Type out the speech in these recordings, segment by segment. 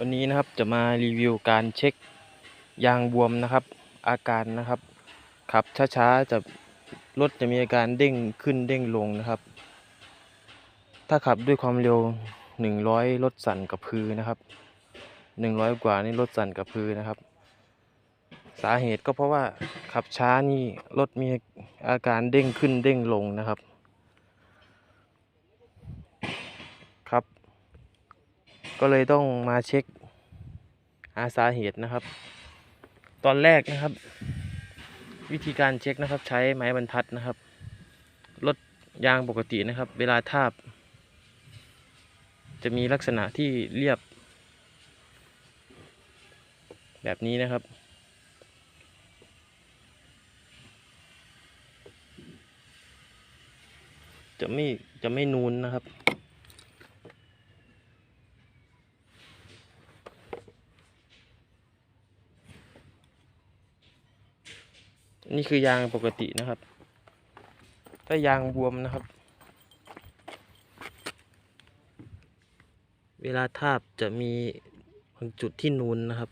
วันนี้นะครับจะมารีวิวการเช็คยางบวมนะครับ อาการนะครับขับช้าๆจะรถจะมีอาการเด้งขึ้นเด้งลงนะครับ ถ้าขับด้วยความเร็ว 100 รถสั่นกระพือนะครับ 100 กว่านี่รถสั่นกระพือนะครับ สาเหตุก็เพราะว่าขับช้านี่รถมีอาการเด้งขึ้นเด้งลงนะครับ ก็เลยต้องมาเช็คหาสาเหตุนะครับ ตอนแรกนะครับ วิธีการเช็คนะครับ ใช้ไม้บรรทัดนะครับลดยางปกตินะครับ เวลาทาบ จะมีลักษณะที่เรียบ แบบนี้นะครับจะไม่จะไม่นูนนะครับ นี่คือยางปกตินะครับ ถ้ายางบวมนะครับ เวลาทาบจะมีบางจุดที่นูนนะครับ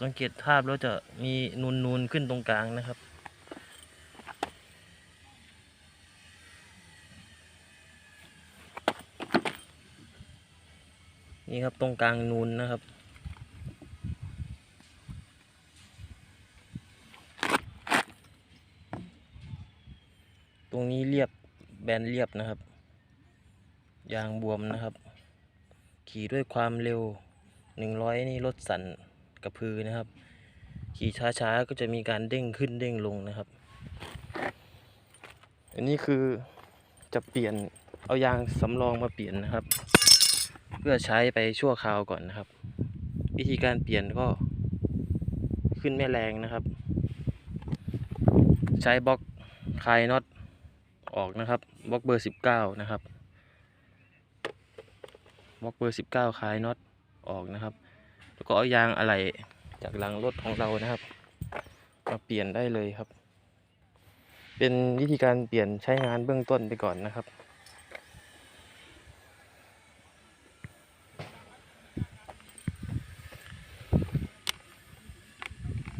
สังเกตทาบแล้วจะมีนูนนูนๆขึ้นตรงกลางนะครับ นี่ครับตรงกลางนูนนะครับ ตรงนี้เรียบแบนเรียบนะครับ ยางบวมนะครับ ขี่ด้วยความเร็ว 100 นี่รถสั่นกระพือนะครับ ขี่ช้าๆก็จะมีการเด้งขึ้นเด้งลงนะครับ อันนี้คือจะเปลี่ยนเอายางสำรองมาเปลี่ยนนะครับ เพื่อใช้ไปชั่วคราวก่อนนะครับ วิธีการเปลี่ยนก็ขึ้นแม่แรงนะครับ ใช้บล็อกคลายน็อตออกนะครับบล็อกเบอร์สิบเก้านะครับบล็อกเบอร์สิบเก้าคลายน็อตออกนะครับ แล้วก็เอายางอะไหล่จากหลังรถของเรานะครับมาเปลี่ยนได้เลยครับ เป็นวิธีการเปลี่ยนใช้งานเบื้องต้นไปก่อนนะครับ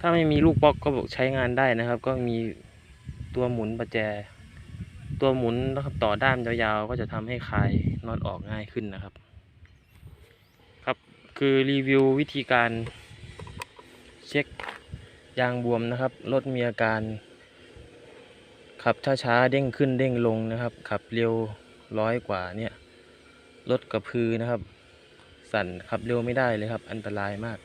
าไม่มีลูกบล็อกก็ใช้งานได้นะครับ ก็มีตัวหมุนประแจ ตัวหมุนนะครับต่อด้ามยาวๆ ก็จะทำให้คลายน็อตออกง่ายขึ้นนะครับ ครับคือรีวิววิธีการเช็คยางบวมนะครับรถมีอาการขับช้าๆเด้งขึ้นเด้งลงนะครับ ขับเร็วร้อยกว่าเนี่ยรถกระพือนะครับ สั่นขับเร็วไม่ได้เลยครับ อันตรายมาก